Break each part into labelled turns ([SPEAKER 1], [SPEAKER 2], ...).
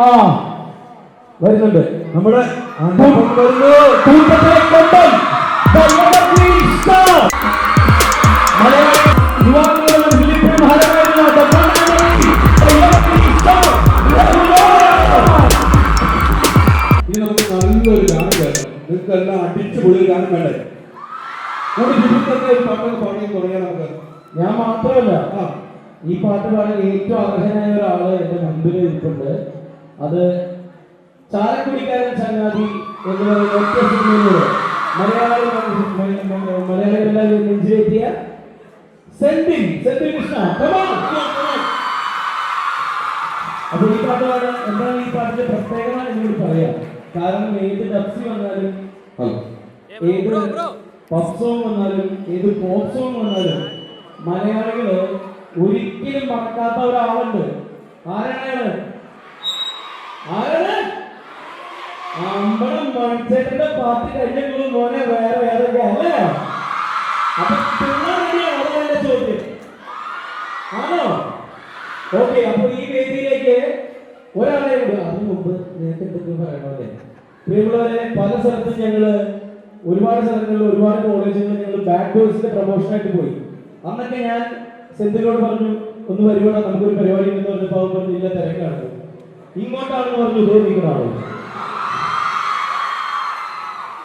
[SPEAKER 1] ആ. വരുന്നുണ്ട്.
[SPEAKER 2] നമ്മുടെ. ഇനി നമുക്ക് നല്ലൊരു ഗാനം കേൾക്കാം. അടിച്ചു ഗാനം വേണ്ടേ? പാട്ടൊക്കെ പാടി നമുക്ക്
[SPEAKER 1] ഞാൻ മാത്രമല്ല ഈ പാട്ട് പാടാൻ ഏറ്റവും അർഹനായ ഒരാൾ എന്റെ മുമ്പിൽ ഇരിപ്പുണ്ട്. അത് ചാലക്കുടിക്കാരൻ ചങ്ങാതി എന്ന് പറയുന്ന ഒറ്റ സിനിമയിലൂടെ മലയാളി മലയാളികളെ നെഞ്ചിലേറ്റിയ സെന്തിൽ സെന്തിൽ കൃഷ്ണ. അപ്പൊ ഈ പാട്ടാണ് എന്താണ് ഈ പാട്ടിന്റെ പ്രത്യേകത എന്നോട് പറയാം കാരണം ഏത് ഡബ്സി വന്നാലും ഏത് പഫ് സോങ് വന്നാലും ഏത് പോപ്പ് സോങ് വന്നാലും മലയാളികൾ ഒരിക്കലും മറക്കാത്ത ഒരാളുണ്ട് ആരാണ്? ആരാണ്? അമ്പളം പാർട്ടി പാട്ട് കഴിഞ്ഞ മോനെ വേറെ വേറെ അല്ലേ? അപ്പൊ തിന്നാണ് എന്റെ ചോദ്യം? ആണോ? ഓക്കെ അപ്പൊ ഈ വേദിയിലേക്ക് ഒരാളെ അതിനു മുമ്പ് നേരത്തെ എന്തൊക്കെയോ പറയണമല്ലേ പ്രിയമുള്ളവരെ പല സ്ഥലത്തും ഞങ്ങൾ ഒരുപാട് സ്ഥലങ്ങളിൽ ഒരുപാട് കോളേജുകളിൽ ഞങ്ങൾ ബാക്ക് ബോയ്സിന്റെ പ്രൊമോഷനായിട്ട് പോയി. അന്നൊക്കെ ഞാൻ സെന്തിനോട് പറഞ്ഞു ഒന്ന് വരുവാണ് നമുക്കൊരു പരിപാടി ഉണ്ടെന്ന് പറഞ്ഞപ്പോൾ അവൻ പറഞ്ഞു ഇല്ല തിരക്കാണ്. ഇങ്ങോട്ടാണെന്ന് പറഞ്ഞു നിങ്ങളാണോ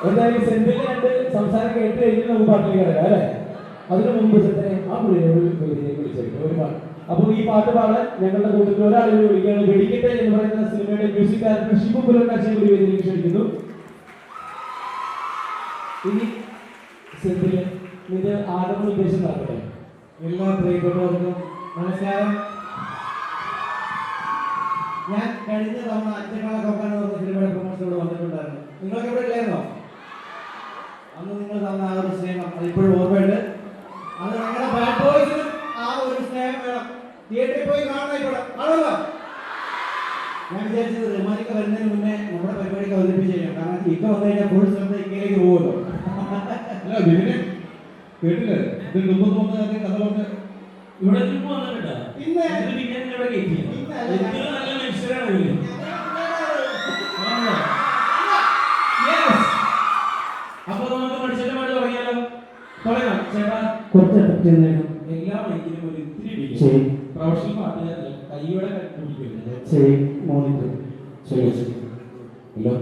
[SPEAKER 1] എന്തായാലും സെന്തിന്റെ രണ്ട് സംസാരം കേട്ട് കഴിഞ്ഞ് നമുക്ക് പാട്ടിലേക്ക് കിടക്കാം അല്ലേ? അതിനു മുമ്പ് തന്നെ ആ പുള്ളിയെ വിളിച്ചേക്കും ഒരു പാട്ട് അപ്പോൾ ഈ പാട്ട് പാടാൻ ഞങ്ങളുടെ കൂട്ടത്തിൽ ഒരാളിനെ വിളിക്കുകയാണ്. വെടിക്കട്ടെ എന്ന് പറയുന്ന സിനിമയുടെ മ്യൂസിക് ഡയറക്ടർ ഷിബു പുലർക്കാശിയെ കൂടി വേദിയിലേക്ക് ക്ഷണിക്കുന്നു ഇനി സെന്റിന് നിന്റെ ആദരണ ഉദ്ദേശം നടക്കട്ടെ?
[SPEAKER 3] എല്ലാ പ്രിയപ്പെട്ടവർക്കും നമസ്കാരം. ഞാൻ കഴിഞ്ഞ തവണ അച്ഛനാളെ കൊക്കാൻ പറഞ്ഞ സിനിമയുടെ ഇവിടെ വന്നിട്ടുണ്ടായിരുന്നു. നിങ്ങൾക്ക് ഇവിടെ ഇല്ലായിരുന്നോ? അന്ന് നിങ്ങൾ തന്ന ആ ഒരു സ്നേഹം അത് ഇപ്പോഴും ഓർമ്മയുണ്ട്. അത് ഞങ്ങളുടെ ബാഡ് ബോയ്സിനും ആ ഒരു സ്നേഹം വേണം. തിയേറ്ററിൽ പോയി കാണണം ഇവിടെ. ആണല്ലോ ഞാൻ വിചാരിച്ചത് റിമാനിക്ക വരുന്നതിന് മുന്നേ നമ്മുടെ പരിപാടിക്ക് അവതരിപ്പിച്ചു കാരണം ഇപ്പൊ വന്നു കഴിഞ്ഞാൽ ഫുൾ ശ്രദ്ധ ഇക്കയിലേക്ക് പോകുമല്ലോ
[SPEAKER 2] അല്ല ബിബിനെ കേട്ടില്ലേ? മുമ്പ് കഥ പറഞ്ഞ
[SPEAKER 1] ഇവിടെ ഇന്ന് വന്നിട്ടുണ്ടോ
[SPEAKER 3] പിന്നെ
[SPEAKER 1] ഇത് പിന്നെ ഇവിടെ കയറ്റിയോ?
[SPEAKER 3] പിന്നെ അല്ല.
[SPEAKER 1] ഏറ്റവും നല്ല മനുഷ്യരാണ് ഇവർ. ആണോ? Yes. അപ്പൊ നമുക്ക് മനുഷ്യന്റെ പാട്ട് തുടങ്ങിയാലോ തുടങ്ങാം ചേട്ടാ
[SPEAKER 3] കുറച്ച് എഫക്റ്റ് ചെയ്തേക്കാം
[SPEAKER 1] എല്ലാ മൈക്കിലും ഒരു ഇത്തിരി
[SPEAKER 3] ശരി.
[SPEAKER 1] പ്രൊഫഷണൽ പാട്ടുകാരല്ല കൈയോടെ കണ്ടുപിടിക്കുന്നത്
[SPEAKER 3] ശരി. മോണിറ്റർ
[SPEAKER 2] ശരി ശരി. Hello?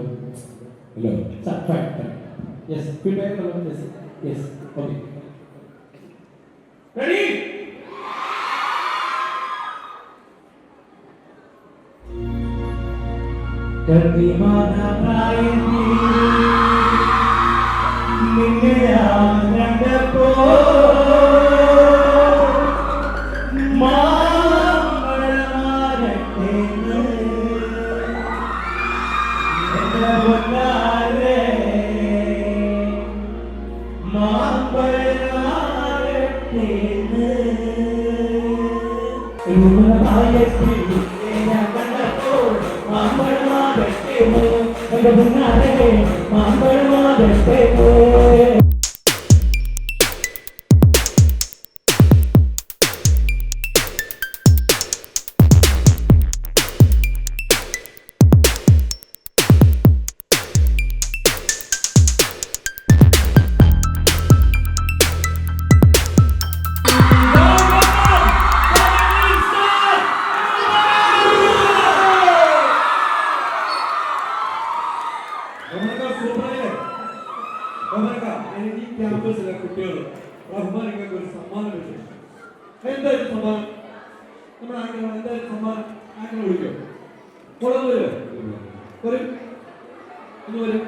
[SPEAKER 2] Hello?
[SPEAKER 1] Yes feedback yes yes okay ready മാമ്പഴമാകട്ടെ
[SPEAKER 2] റഹ്മാനക്ക സൂപ്പറല്ലേ? റഹ്മാനക്ക, എനിക്ക് ഈ ക്യാമ്പസിലെ കുട്ടികൾ റഹ്മാനക്കക്ക് ഒരു സമ്മാനം കിട്ടി എന്തായാലും സമ്മാനം? നമ്മുടെ ആംഗിൾ എന്തായാലും സമ്മാനം ആംഗിൾ വിളിക്കോ? കുളന്ന് വരും വരും. ഒന്ന് വരും.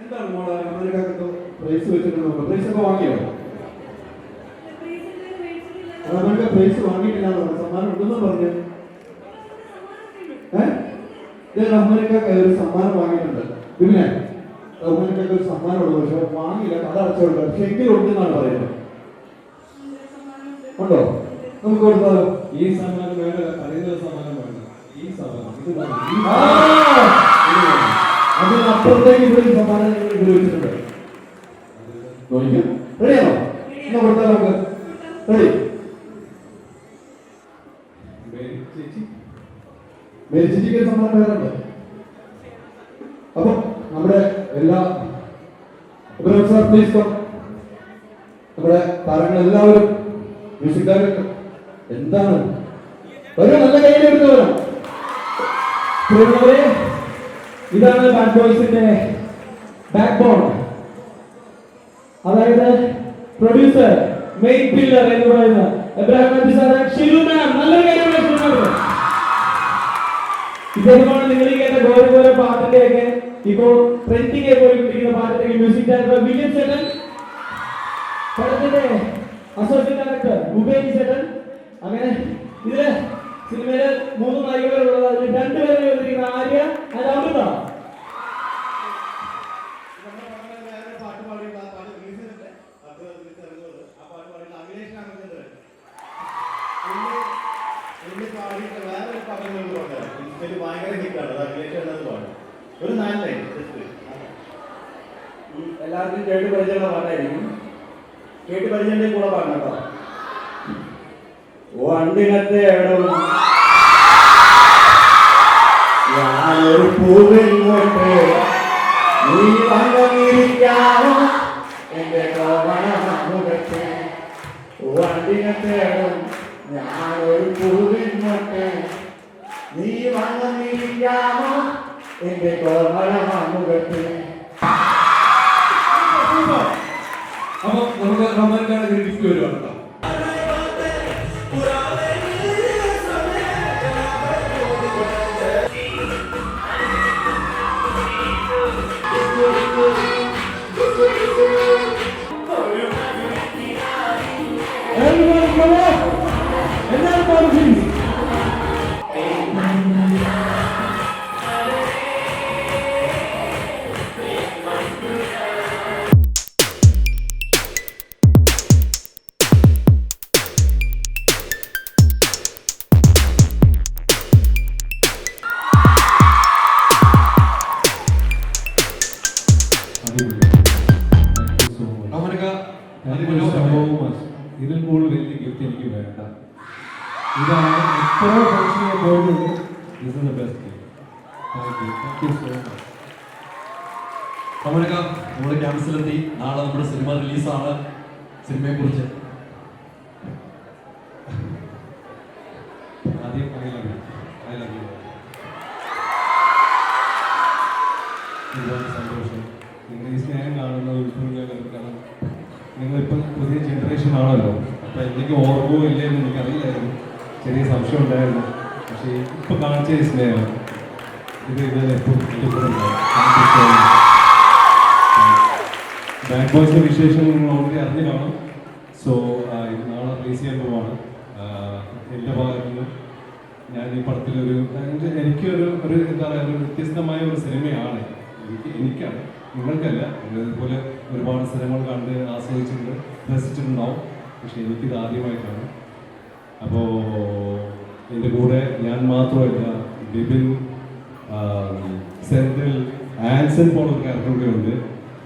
[SPEAKER 2] എന്താണ് മോളെ? റഹ്മാനക്കൊക്കെ പ്രൈസ് വെച്ചിട്ടുണ്ടോ? പ്രൈസ് ഒക്കെ വാങ്ങിയോ റഹ്മാനക്ക പ്രൈസ് വാങ്ങിയിട്ടില്ല ഉണ്ടെന്ന് പറഞ്ഞു ഇത് ഒരു സമ്മാനം വാങ്ങിയിട്ടുണ്ട്. പിന്നെ റഹ്മാനക്കൊക്കെ ഒരു സമ്മാനം ഉള്ളത് പക്ഷെ വാങ്ങിയില്ല. കഥ അടച്ചുകൊണ്ട് പക്ഷെ എങ്കിലും ഉണ്ടെന്നാണ് പറയുന്നത്. ഉണ്ടോ? നമുക്ക് കൊടുത്താലോ?
[SPEAKER 4] ഈ സമ്മാനം വേണ്ട. പറയുന്ന സമ്മാനം വേണ്ട. ഈ സമ്മാനം. ഇത്.
[SPEAKER 2] അതിനപ്പുറത്തേക്ക് ഇവിടെ സമ്മാനം ഉപയോഗിച്ചിട്ടുണ്ട്. ഇവിടെ വെച്ചിട്ടുണ്ട് റെഡിയാണോ എന്നാ കൊടുത്താലോ നമുക്ക്
[SPEAKER 5] റെഡി
[SPEAKER 4] മേരി ചേച്ചി
[SPEAKER 5] മെരിച്ചിരിക്കുന്ന സമ്മാനം വേറെ ഉണ്ട് അപ്പൊ നമ്മുടെ എല്ലാ സാർ പ്ലീസ് നമ്മുടെ താരങ്ങൾ എല്ലാവരും മ്യൂസിക് എന്താണ്? ഒരു നല്ല
[SPEAKER 1] കയ്യിലെടുത്തവരാണ് ഇതാണ് ബാഡ് ബോയ്സിന്റെ ബാക്ക് ബോൺ അതായത് പ്രൊഡ്യൂസർ മെയിൻ പില്ലർ എന്ന് പറയുന്ന എബ്രാഹിം ഷിലു മാം നല്ലൊരു മാം ഇദ്ദേഹമാണ് നിങ്ങൾ കേട്ട ഗോര ഗോര പാട്ടിന്റെ ഒക്കെ ഇപ്പോൾ ട്രെൻഡിങ് പോയിക്കൊണ്ടിരിക്കുന്ന പാട്ടിന്റെ മ്യൂസിക് ഡയറക്ടർ വില്യം ചേട്ടൻ പടത്തിന്റെ അസോസിയേറ്റ് ഡയറക്ടർ ഉപേജ് ചേട്ടൻ. അങ്ങനെ ഇതിൽ സിനിമയിൽ മൂന്ന് നായികകളുള്ളത് അതിൽ രണ്ടുപേരെ വന്നിരിക്കുന്ന ആര്യ അത് അമൃത
[SPEAKER 3] പാട്ട് പാടിയിട്ട് ആ പാട്ട് പുള്ളി പാടിയിട്ട് വേറൊരു പാട്ടുകൾ പാടാം ഇൻസ്റ്റയിൽ ഭയങ്കര ഹിറ്റാണ്. അത് അഖിലേഷ് പാടും ഒരു നാല് ലൈൻ എല്ലാവർക്കും കേട്ട് പരിചയമുള്ള പാട്ടായിരിക്കും. കേട്ട് പരിചയത്തിന്റെ കൂടെ പാടണം കേട്ടോ. വണ്ടിനത്തെ എവിടവും ഞാനൊരു പൂവിങ്ങോട്ട് നീ വന്നിരിക്കാമോ? എന്റെ കോമണമുഖത്ത് വണ്ടിനത്തേടും ഞാനൊരു പൂവിങ്ങോട്ട് നീ വന്നിരിക്കാമോ എന്റെ കോമണമുഖത്ത്
[SPEAKER 4] അപ്പൊ നമുക്ക് റൊമാന്റാണ് ഗിഫ്റ്റ് വരുവാണ് കേട്ടോ
[SPEAKER 1] എല്ലാവരും പാടും
[SPEAKER 4] ഇതാണ് എത്ര ഫംഗ്ഷനെ പോയിട്ടുണ്ട് best thank you thank you so much
[SPEAKER 2] കമലക്ക നമ്മുടെ ക്യാമ്പസിലെത്തി നാളെ നമ്മുടെ സിനിമ റിലീസാണ് സിനിമയെ കുറിച്ച്
[SPEAKER 4] ആദ്യം I love you I love you ഒരുപാട് സന്തോഷം നിങ്ങൾ ഈ സ്നേഹം കാണുന്ന ഉൾപ്പെടുന്ന കാരണം നിങ്ങളിപ്പം പുതിയ ജനറേഷൻ ആണല്ലോ അപ്പം എന്തെങ്കിലും ഓർമ്മയോ ഇല്ലേ എന്ന് എനിക്കറിയില്ലായിരുന്നു ചെറിയ സംശയം ഉണ്ടായിരുന്നു. പക്ഷേ ഇപ്പം കാണിച്ച സ്നേഹം ഇത് ഇതുവരെ ബാക്ക് ബോയ്സിന്റെ വിശേഷം നിങ്ങൾ ഓൾറെഡി അറിഞ്ഞു കാണും. സോ ഇത് നാളെ റിലീസ് ചെയ്യാൻ പോവാണ്. എന്റെ ഭാഗത്ത് ഞാൻ ഈ പടത്തിലൊരു എനിക്ക് എനിക്കൊരു ഒരു എന്താ പറയുക ഒരു വ്യത്യസ്തമായ ഒരു സിനിമയാണ്. എനിക്ക് എനിക്കാണ് നിങ്ങൾക്കല്ല. നിങ്ങൾ ഇതുപോലെ ഒരുപാട് സിനിമകൾ കണ്ട് ആസ്വദിച്ചിട്ടുണ്ട് രസിച്ചിട്ടുണ്ടാവും. പക്ഷേ എനിക്കിത് ആദ്യമായിട്ടാണ്. അപ്പോൾ എന്റെ കൂടെ ഞാൻ മാത്രമല്ല ബിബിൻ സെന്തിൽ ആൻസൺ പോലൊരു ക്യാരക്ടർ കൂടെ ഉണ്ട്.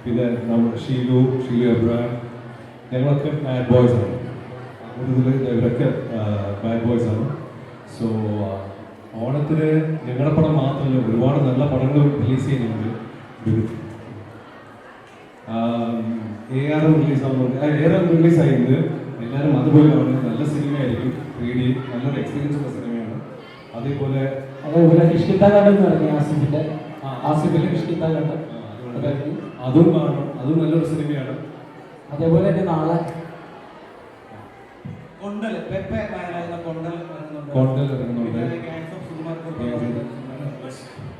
[SPEAKER 4] പിന്നെ നമ്മുടെ ഷീലു ഷീലു എബ്രാഹിം ഞങ്ങളൊക്കെ ബാഡ് ബോയ്സ് ആണ്. കൂടുതൽ ഇവരൊക്കെ ബാഡ് ബോയ്സ് ആണ്. സോ ഓണത്തിന് ഞങ്ങളുടെ പടം മാത്രമല്ല ഒരുപാട് നല്ല പടങ്ങൾ റിലീസ് ചെയ്യുന്നുണ്ട് എ ആർ റിലീസ് ആവുന്നുണ്ട്. എ ആർ റിലീസ് ആയിരുന്നു എല്ലാവരും അതുപോലെയാണ് നല്ല സിനിമയായിരിക്കും. ത്രീ ഡി നല്ലൊരു എക്സ്പീരിയൻസ് ഉള്ള സിനിമയാണ്. അതേപോലെ
[SPEAKER 1] അതേപോലെ ഇഷ്കിത്ത കണ്ടം എന്ന് പറഞ്ഞ ആസിഫിന്റെ? ആസിഫിന്റെ ഇഷ്കിത്ത കണ്ടം.
[SPEAKER 4] അതും കാണണം. അതും നല്ലൊരു സിനിമയാണ്.
[SPEAKER 1] അതേപോലെ തന്നെ നാളെ.
[SPEAKER 3] കൊണ്ടൽ പെപ്പെ നായനായിരുന്ന കൊണ്ടൽ
[SPEAKER 4] കൊണ്ടൽ ഇറങ്ങുന്നുണ്ട്.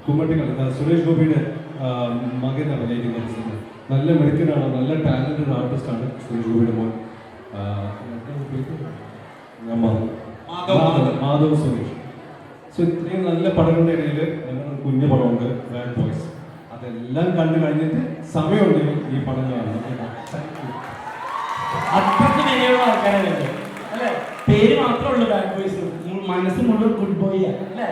[SPEAKER 4] കുമ്മട്ടികൾ സുരേഷ് ഗോപിയുടെ മകൻ അഭിനയിക്കുന്ന സിനിമ. നല്ല മെഡിക്കലാണ് നല്ല ടാലന്റഡ് ആർട്ടിസ്റ്റ് ആണ് സുരേഷ് ഗോപിയുടെ മോൻ.
[SPEAKER 3] മാധവ്.
[SPEAKER 4] സുരേഷ്. സോ ഇത്രയും നല്ല പടങ്ങളുടെ ഇടയിൽ ഞങ്ങൾ കുഞ്ഞു പടമുണ്ട് ബാഡ് ബോയ്സ് അതെല്ലാം കണ്ടു കഴിഞ്ഞിട്ട് സമയമുണ്ടെങ്കിൽ ഈ പടം കാണണം
[SPEAKER 1] അത്രയ്ക്ക് വിനയുള്ള ആൾക്കാരല്ലേ അല്ലേ? പേര് മാത്രമേ ഉള്ളൂ ബാഡ് ബോയ്സ് മനസ്സ് മുഴുവൻ ഗുഡ് ബോയ് അല്ലേ?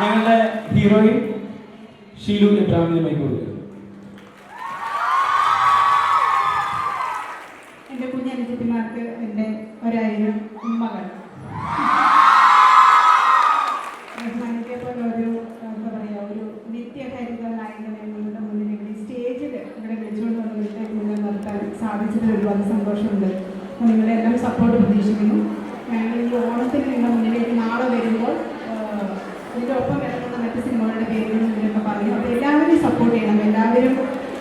[SPEAKER 1] ഞങ്ങളുടെ ഹീറോയിൻ ഷീലു ഇബ്രാഹിമിന് മൈക്ക്
[SPEAKER 6] എന്റെ കുഞ്ഞനുജത്തിമാർക്ക് എന്റെ വന്നിട്ടുണ്ട് അപ്പോൾ നിങ്ങളുടെ എല്ലാം സപ്പോർട്ട് പ്രതീക്ഷിക്കുന്നു ഞങ്ങൾ ഈ ഓണത്തിന് നിങ്ങളുടെ മുന്നിലേക്ക് നാളെ വരുമ്പോൾ ആഹ്, ഇതിന്റെ ഒപ്പം ഇറങ്ങുന്ന മറ്റ് സിനിമകളുടെ പേരുകൾ നിങ്ങളൊക്കെ പറയും അപ്പോൾ എല്ലാവരെയും സപ്പോർട്ട് ചെയ്യണം എല്ലാവരും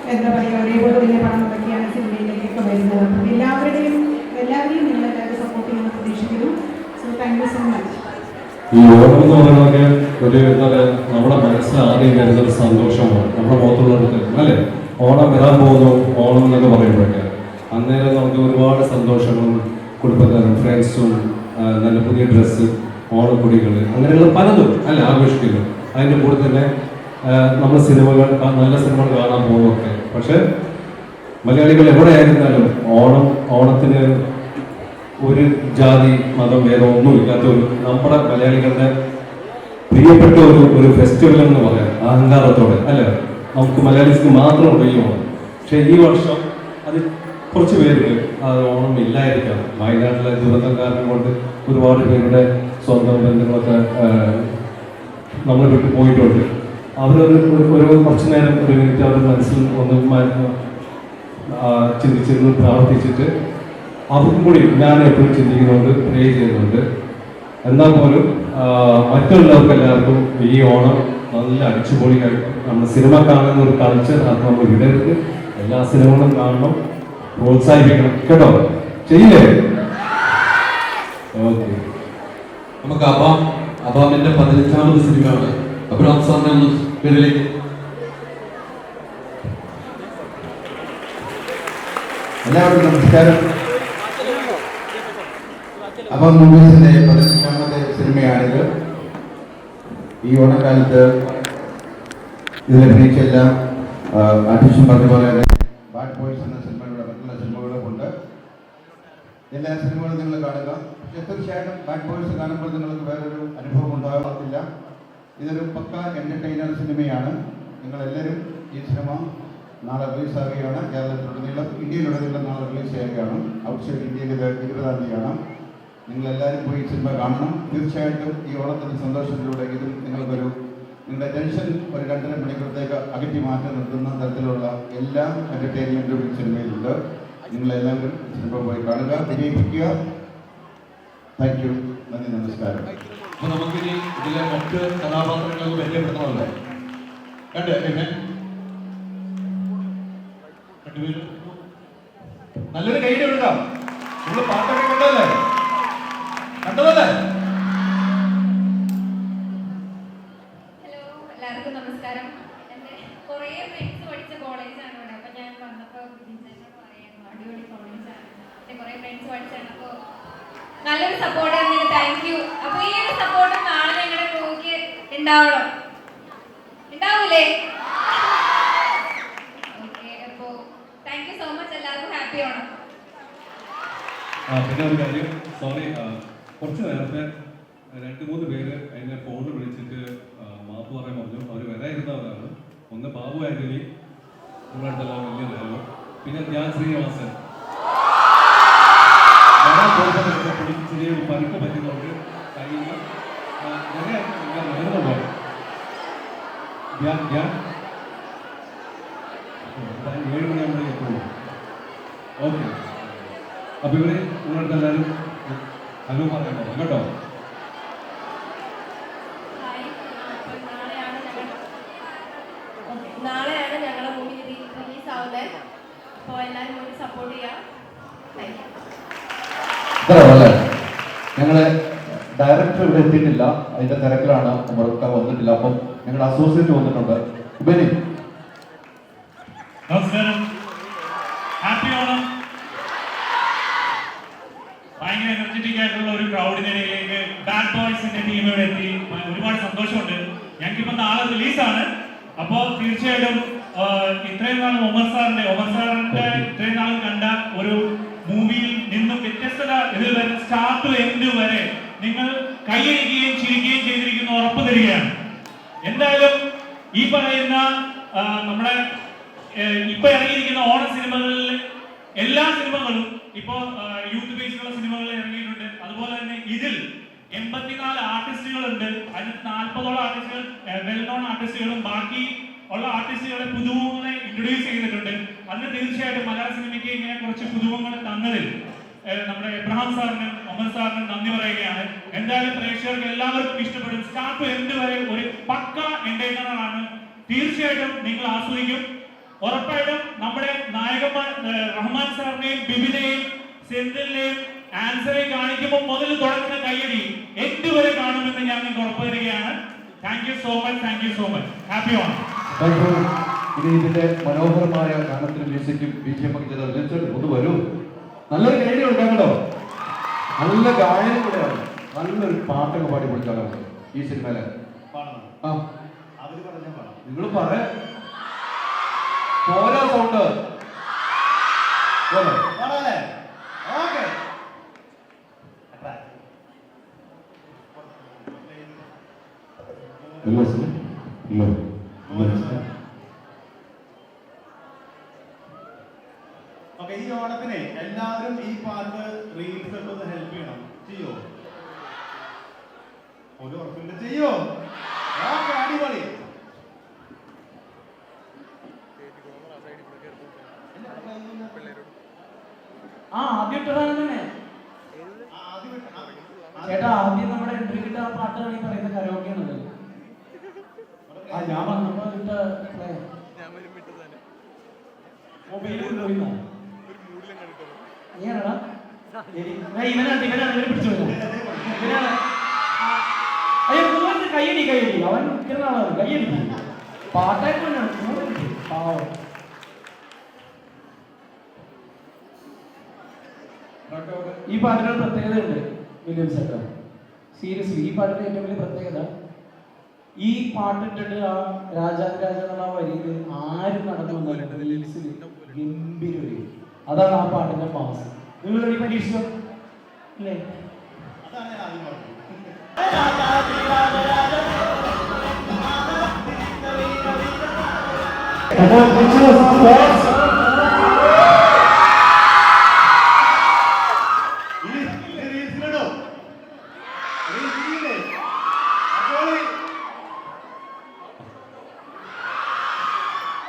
[SPEAKER 6] എന്താ പറയുക ഒരേപോലെ വലിയ പണം മുടക്കിയാണ് സിനിമയിലേക്കൊക്കെ വരുന്നത് അപ്പം എല്ലാവരുടെയും എല്ലാവരെയും നിങ്ങളെല്ലാവരും സപ്പോർട്ട് ചെയ്യുമെന്ന് പ്രതീക്ഷിക്കുന്നു so thank you so much
[SPEAKER 4] ഈ ഓണം എന്ന് പറയുന്നതൊക്കെ ഒരു എന്താ പറയുക നമ്മുടെ മനസ്സിൽ ആദ്യം വരുന്ന ഒരു സന്തോഷമാണ് നമ്മുടെ മുഖത്തുള്ളവർക്ക് അല്ലേ ഓണം വരാൻ പോകുന്നു ഓണം എന്നൊക്കെ പറയുമ്പോഴൊക്കെ അന്നേരം നമുക്ക് ഒരുപാട് സന്തോഷങ്ങളും കുടുംബക്കാരും ഫ്രണ്ട്സും നല്ല പുതിയ ഡ്രസ്സ് ഓണക്കുടികൾ അങ്ങനെയുള്ള പലതും അല്ല ആഘോഷിക്കുന്നു. അതിന്റെ കൂടെ തന്നെ നമ്മൾ സിനിമകൾ നല്ല സിനിമകൾ കാണാൻ പോകുമൊക്കെ പക്ഷേ മലയാളികൾ എവിടെ ആയിരുന്നാലും ഓണം ഓണത്തിന് ഒരു ജാതി മതം ഭേദം ഒന്നും ഇല്ലാത്ത ഒരു നമ്മുടെ മലയാളികളുടെ പ്രിയപ്പെട്ട ഒരു ഒരു ഫെസ്റ്റിവൽ എന്ന് പറയാം അഹങ്കാരത്തോടെ അല്ലേ? നമുക്ക് മലയാളീസിന് മാത്രം ഓണം? പക്ഷെ ഈ വർഷം അത് കുറച്ച് പേർക്ക് അത് ഓണം ഇല്ലായിരിക്കാം വയനാട്ടിലെ ദുരന്തം കാരണം കൊണ്ട് ഒരുപാട് പേരുടെ സ്വന്തം ബന്ധങ്ങളൊക്കെ നമ്മൾ വിട്ടു പോയിട്ടുണ്ട്. അവരൊരു ഒരു- കുറച്ച് നേരം ഒരു മിനിറ്റ് അവരുടെ മനസ്സിൽ ഒന്ന് ചിന്തിച്ചിരുന്ന് പ്രാർത്ഥിച്ചിട്ട് അവർക്കും കൂടി ഞാൻ എപ്പോഴും ചിന്തിക്കുന്നുണ്ട് പ്രേ ചെയ്യുന്നുണ്ട്. എന്നാൽ പോലും മറ്റുള്ളവർക്ക് എല്ലാവർക്കും ഈ ഓണം നല്ല അടിച്ചുപൊളിയായിട്ട് നമ്മൾ സിനിമ കാണുന്ന ഒരു കൾച്ചർ അത് നമ്മൾ വിടരുത്. എല്ലാ സിനിമകളും കാണണം. പ്രോത്സാഹിപ്പിക്കണം. കേട്ടോ? ചെയ്യില്ലേ? ഓക്കെ.
[SPEAKER 2] നമുക്ക് അബാം അബാമിന്റെ പതിനഞ്ചാമത് സിനിമയാണ്. അബ്രാം സാറിന് ഒന്ന് പേരിലേക്ക്.
[SPEAKER 5] എല്ലാവർക്കും നമസ്കാരം. അപ്പം മൂവീസിന്റെ പതിനഞ്ചാമത്തെ സിനിമയാണിത്. ഈ ഓണക്കാലത്ത് ഇതിൽ അഭിനയിച്ച എല്ലാ ആർട്ടിസ്റ്റും പറഞ്ഞ പോലെ തന്നെ ബാഡ് ബോയ്സ് എന്ന ഉണ്ട് എല്ലാ സിനിമകളും നിങ്ങൾ കാണുക. പക്ഷെ തീർച്ചയായിട്ടും ബാഡ് ബോയ്സ് കാണുമ്പോൾ നിങ്ങൾക്ക് വേറൊരു അനുഭവം ഉണ്ടാകത്തില്ല ഇതൊരു പക്ക എന്റർടൈനർ സിനിമയാണ്. നിങ്ങളെല്ലാവരും ഈ സിനിമ നാളെ റിലീസ് ആവുകയാണ്. കേരളത്തിലുടനീളം ഇന്ത്യയിലുടനീളം നാളെ റിലീസ് ചെയ്യുകയാണ് ഔട്ട്സൈഡ് ഇന്ത്യയിൽ ഇരുപതാം തീയതിയാണ്. നിങ്ങളെല്ലാവരും പോയി സിനിമ കാണണം. തീർച്ചയായിട്ടും ഈ ഓണത്തിന്റെ സന്തോഷത്തിലൂടെ ഇതും നിങ്ങൾക്കൊരു നിങ്ങളുടെ ടെൻഷൻ ഒരു രണ്ടര മണിക്കൂറത്തേക്ക് അകറ്റി മാറ്റി നിർത്തുന്ന തരത്തിലുള്ള എല്ലാ എന്റർടൈൻമെന്റും ഈ സിനിമയിലുണ്ട്. നിങ്ങളെല്ലാവരും ചിലപ്പോൾ പോയി കാണുക വിജയിപ്പിക്കുക. താങ്ക് യു നന്ദി നമസ്കാരം.
[SPEAKER 2] അപ്പൊ നമുക്കിനി ഇതിലെ മറ്റ് കഥാപാത്രങ്ങളെ പരിചയപ്പെടുത്തണമല്ലേ കണ്ടേ പിന്നെ നല്ലൊരു കൈയ്യടി എടുക്കാം. നമ്മൾ പാട്ടൊക്കെ കണ്ടതല്ലേ? കണ്ടതല്ലേ?
[SPEAKER 7] നല്ലൊരു സപ്പോർട്ട് തന്നതിന് താങ്ക് യു അപ്പോൾ ഈ ഒരു സപ്പോർട്ട് നാളെ ഞങ്ങളുടെ പോക്ക് ഉണ്ടാവണം ഉണ്ടാവൂലേ അപ്പോൾ സോ മച്ച് എല്ലാവർക്കും ഹാപ്പി
[SPEAKER 4] പിന്നെ ഒരു കാര്യം. സോറി കുറച്ച് നേരത്തെ രണ്ട് മൂന്ന് പേര് എന്നെ ഫോണിൽ വിളിച്ചിട്ട് മാപ്പ് പറയാൻ പറഞ്ഞു. അവർ വരായിരുന്നവരാണ് ഒന്ന് ബാബു ആന്റണി നിങ്ങളുടെ അടുത്തെല്ലാം വലിയ നേരം പിന്നെ ഞാൻ ശ്രീനിവാസൻ. ചെറിയൊരു പരുക്ക് പറ്റുന്നുണ്ട് കയ്യിൽ വരുന്നുണ്ടോ ഞാൻ ഞാൻ ഏഴ് മണിയാകുമ്പോഴേക്ക് എത്തുള്ളൂ ഓക്കെ അപ്പൊ ഇവർ നിങ്ങളുടെ എല്ലാവരും ഹലോ പറയാൻ കേട്ടോ
[SPEAKER 7] അപ്പോൾ നാളെയാണ് ഞങ്ങളുടെ മൂവി റിലീസ് ആവുന്നത്. അപ്പോൾ എല്ലാവരും കൂടി സപ്പോർട്ട് ചെയ്യാം. താങ്ക് യു
[SPEAKER 2] ഇത്രയല്ലേ ഞങ്ങളെ ഡയറക്ടർ ഇവിടെ എത്തിയിട്ടില്ല. അതിന്റെ തിരക്കിലാണ് ഉമർക്ക വന്നിട്ടില്ല. അപ്പം ഞങ്ങളുടെ അസോസിയേറ്റ് വന്നിട്ടുണ്ട്. ഉപരി.
[SPEAKER 8] ഹാപ്പി ഓണം ഭയങ്കര എനർജറ്റിക് ആയിട്ടുള്ള ഒരു ക്രൗഡിനിടയിലേക്ക് ബാഡ് ബോയ്സിന്റെ ടീം ഇവിടെ എത്തി. ഒരുപാട് സന്തോഷമുണ്ട്. ഞങ്ങൾക്ക് ഞങ്ങൾക്കിപ്പോ നാളെ റിലീസാണ് അപ്പോ തീർച്ചയായിട്ടും ഇത്രയും നാൾ ഒമർ സാറിന്റെ ഒമർ സാറിന്റെ ഇത്രയും നാൾ ഇതിൽ വരെ സ്റ്റാർട്ട് എൻഡ് വരെ നിങ്ങൾ കൈയടിക്കുകയും ചിരിക്കുകയും ചെയ്തിരിക്കുന്നു ഉറപ്പ് തരികയാണ്. എന്തായാലും ഈ പറയുന്ന നമ്മുടെ ഇപ്പൊ ഇറങ്ങിയിരിക്കുന്ന ഓണ സിനിമകളിൽ എല്ലാ സിനിമകളും ഇപ്പോ യൂത്ത് ബേസിലുള്ള സിനിമകൾ ഇറങ്ങിയിട്ടുണ്ട്. അതുപോലെ തന്നെ ഇതിൽ എൺപത്തിനാല് ആർട്ടിസ്റ്റുകളുണ്ട് അതിൽ നാൽപ്പതോളം ആർട്ടിസ്റ്റുകൾ വെൽ നോൺ ആർട്ടിസ്റ്റുകളും ബാക്കി ഉള്ള ആർട്ടിസ്റ്റുകളെ പുതുമുഖങ്ങളെ ഇൻട്രൊഡ്യൂസ് ചെയ്തിട്ടുണ്ട്. അതിന് തീർച്ചയായിട്ടും മലയാള സിനിമയ്ക്ക് ഇങ്ങനെ കുറച്ച് പുതുമുഖങ്ങൾ തന്നതിൽ നമ്മുടെ എബ്രഹാം സാറിനും മുഹമ്മദ് സാറിനും നന്ദി പറയുകയാണ്. എന്തായാലും പ്രേക്ഷകർക്ക് എല്ലാവർക്കും ഇഷ്ടപ്പെടും. സ്റ്റാർട്ട് എന്ത് വരെ ഒരു പക്ക എന്റർടൈനറാണ് തീർച്ചയായിട്ടും നിങ്ങൾ ആസ്വദിക്കും. ഉറപ്പായിട്ടും നമ്മുടെ നായകന്മാർ റഹ്മാൻ സാറിനെയും ബിബിനെയും സെന്തിലിനെയും ആൻസറെ കാണിക്കുമ്പോൾ മുതൽ തുടങ്ങുന്ന കയ്യടി എൻഡ് വരെ കാണുമെന്ന് ഞാൻ നിങ്ങൾക്ക് ഉറപ്പ് തരികയാണ് thank you so much thank you so much happy Onam
[SPEAKER 2] ഇനി ഇതിന്റെ മനോഹരമായ ഗാനത്തിന് മ്യൂസിക്കും ഒക്കെ ചെയ്ത ഒന്ന് വരൂ. നല്ലൊരു ഗൈഡ് കൊടുക്കാമല്ലോ നല്ല ഗായനം കൂടെയാണ് നല്ലൊരു പാട്ടൊക്കെ പാടി കൊടുക്കാമല്ലോ ഈ സിനിമയിലെ. ആ. നിങ്ങൾ പറ. പോരാ സൗണ്ട്. ഇല്ല
[SPEAKER 9] ഓക്കെ ഈ ഓണത്തിനെ എല്ലാവരും ഈ പാട്ട് റീൽസ് ഒക്കെ ഒന്ന് ഹെൽപ്പ് ചെയ്യണം. ചെയ്യോ? ഒരു ഉറപ്പില്ല ചെയ്യോ ഓക്കെ അടിപൊളി
[SPEAKER 1] ആ ആദ്യം ഇട്ടതാണ് തന്നെ
[SPEAKER 9] ആ, ആദ്യം വിട്ട- ആ, ആദ്യം-
[SPEAKER 1] ചേട്ടാ ആദ്യം നമ്മുടെ എൻട്രി കിട്ട ആ പാട്ടാണ് ഈ പറയുന്ന കരോക്കെ എന്നുള്ളത് ആ ഞാൻ വന്നപ്പോ ഇട്ട play. മൊബൈലിൽ കൊണ്ടുപോയിന്നോ? നീയാണെടാ? എലി- ആ, ഇവനാണ് ഇവനെ പിടിച്ചു അയ്യോ കൂടെ കയ്യടി കയ്യടി. അവൻ നിൽക്കുന്ന ആളാണ് കയ്യടി. തന്നെയാണ് കൂടെ പാവം. ഈ പാട്ടിനൊരു പ്രത്യേകതയുണ്ട് വില്യം ചേട്ടാ. സീരിയസ്ലി ഈ പാട്ടിന്റെ ഏറ്റവും വലിയ പ്രത്യേകത ഈ പാട്ടിട്ടിട്ട് ആ രാജാതിരാജ എന്നുള്ള ആ വരിയിൽ ആരും നടന്നു വന്നാലും റീൽസിൽ ഗംഭീര അതാണ് ആ പാട്ടിന്റെ പാസ് നിങ്ങൾ ഈ പരീക്ഷിച്ചോ
[SPEAKER 9] അതാണ് ഞാൻ ആദ്യം പറഞ്ഞത്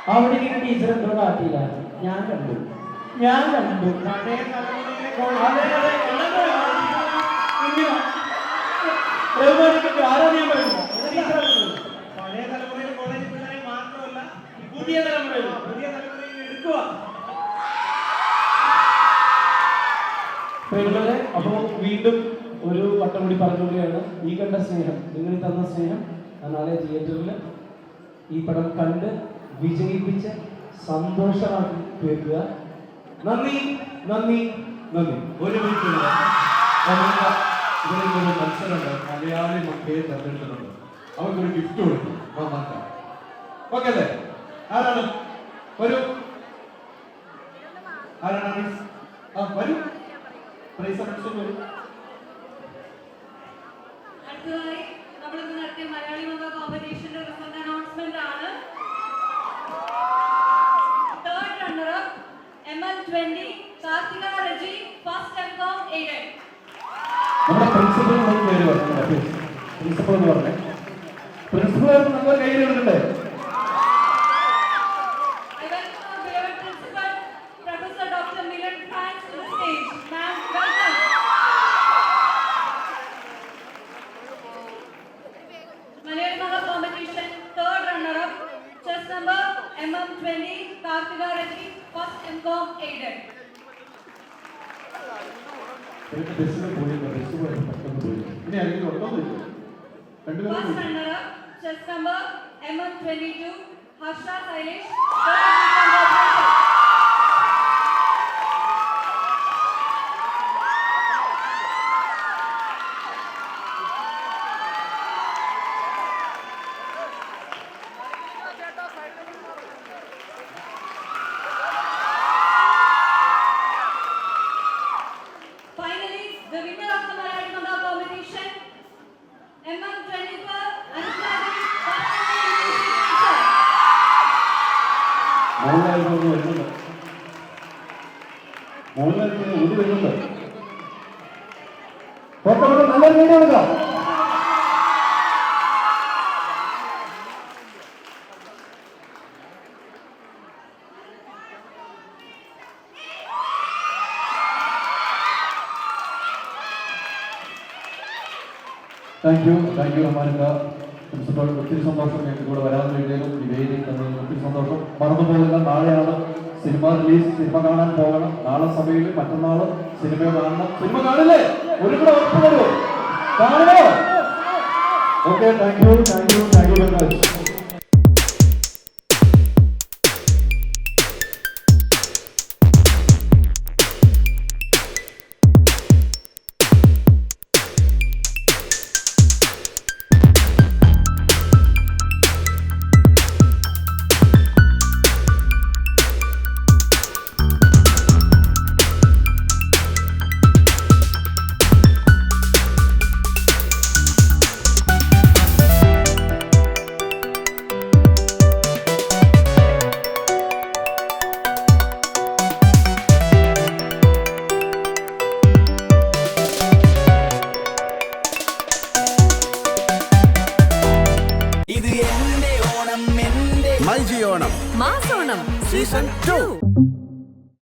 [SPEAKER 1] അവിടെ ടീച്ചർ എന്തോ കാട്ടിയില്ല ഞാൻ കണ്ടു. ഞാൻ കണ്ടു.
[SPEAKER 9] തലമുറയിലെ
[SPEAKER 1] അതെ, അതെ, എല്ലാവരും ഇങ്ങനെ. ബഹുമാനിക്കട്ടെ, ആരാ ഞാൻ പറയുന്നത്? ടീച്ചറാ പറയുന്നത്.
[SPEAKER 9] പഴയ തലമുറയിലെ കോളേജ് പിള്ളേരെ മാത്രമല്ല
[SPEAKER 1] പുതിയ തലമുറയിൽ
[SPEAKER 9] പുതിയ തലമുറയിൽ എടുക്കുക
[SPEAKER 1] പ്രിയമുള്ളവരെ അപ്പോൾ വീണ്ടും ഒരു വട്ടം കൂടി പറഞ്ഞുകൊണ്ടിയാണ് ഈ കണ്ട സ്നേഹം നിങ്ങൾ ഈ തന്ന സ്നേഹം നാളെ തിയേറ്ററിൽ ഈ പടം കണ്ട് വിജയിപ്പിച്ച് സന്തോഷമാക്കി തീർക്കുക. നന്ദി നന്ദി നന്ദി.
[SPEAKER 10] ഒരു മിനിറ്റ് മത്സരമുണ്ട്. മലയാളി മക്കളെ തെരഞ്ഞെടുത്തിട്ടുണ്ട്. അവർക്കൊരു ഗിഫ്റ്റ് കൊടുക്കും. ഓക്കെ അല്ലേ? ആരാണ്? വരൂ. ആരാണ്? ആ വരൂ. പ്രൈസ് അനൗൺസ് വരൂ.
[SPEAKER 7] അടുത്തതായി നമ്മൾ ഇന്ന് നടത്തിയ മലയാളി മക കോമ്പറ്റീഷന്റെ റിസൾട്ട് അനൗൺസ്മെന്റ് ആണ്. Third runner M L twenty Karthika Reji first M com aided
[SPEAKER 1] നമ്മുടെ പ്രിൻസിപ്പൽ പ്രിൻസിപ്പൾ എന്ന് പറഞ്ഞേ പ്രിൻസിപ്പൽ നല്ല കയ്യിൽ എടുക്കണ്ടേ
[SPEAKER 7] First runner-up, chess number MM22, Harsha Sailesh,
[SPEAKER 2] thank you thank you റഹ്മാനിക്ക principal ഒത്തിരി സന്തോഷം ഞങ്ങൾക്ക് കൂടെ വരാൻ വേണ്ടിയാലും ഈ വേദി തന്നതിൽ ഒത്തിരി സന്തോഷം. മറന്നു പോകുക നാളെയാണ് സിനിമ റിലീസ്. സിനിമ കാണാൻ പോകണം. നാളെ സഭയിൽ മറ്റന്നാൾ സിനിമ കാണണം. സിനിമ കാണില്ലേ? ഒരു കൂടെ ഉറപ്പ് തരുമോ കാണണോ? Okay thank you thank you thank you very much